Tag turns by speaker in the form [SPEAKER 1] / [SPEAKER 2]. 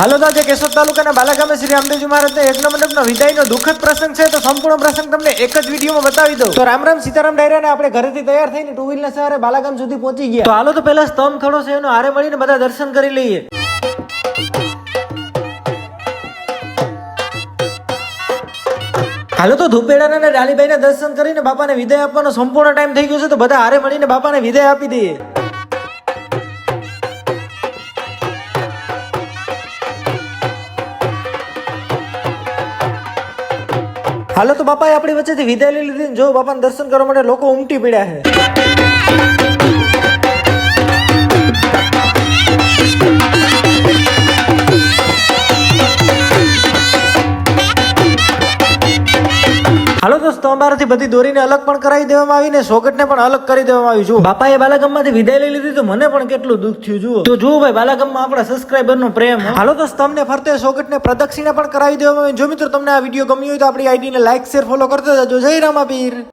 [SPEAKER 1] હાલો જે કેશોદ તાલુકાના બાલાગામે શ્રી રામદેવજી મહારાજના યજ્ઞ મંડપનો વિદાયનો દુઃખદ પ્રસંગ છે. તો સંપૂર્ણ પ્રસંગ તમને એક જ વિડીયોમાં બતાવી દઉં. તો રામ રામ સીતારામ ડાયરાને આપણે ઘરેથી તૈયાર થઈને ટુ વ્હીલના સહારે બાલાગામ સુધી પહોંચી ગયા. તો હાલો તો પહેલા સ્તંભ થોડો છે, એનો હારે મળીને બધા દર્શન કરી લઈએ. હાલો તો ધુપેડાના અને ડાલીબાઈના દર્શન કરીને બાપાને વિદાય આપવાનો સંપૂર્ણ ટાઈમ થઈ ગયો છે, તો બધા હારે મળીને બાપાને વિદાય આપી દઈએ. હાલો તો બાપાએ આપણી વચ્ચેથી વિદાય લઈ લીધી જો બાપાને દર્શન કરવા માટે લોકો ઉમટી પડ્યા છે. હાલો તો અમારાથી બધી દોરીને અલગ પણ કરાવી દેવામાં આવી ને સોગટને પણ અલગ કરી દેવામાં આવી, જુઓ. બાપાએ બાલાગામમાંથી વિદાય લઈ લીધી તો મને પણ કેટલું દુઃખ થયું, જુઓ. તો જુઓ ભાઈ, બાલાગામમાં આપણા સબસ્ક્રાઈબર નો પ્રેમ. હાલો તો તમને ફરતે સોગટને પ્રદક્ષિણા પણ કરાવી દેવામાં આવી. જો મિત્રો તમને આ વીડિયો ગમ્યો હોય તો આપણી આઈડીને લાઈક શેર ફોલો કરતા જજો. જય રામાપીર.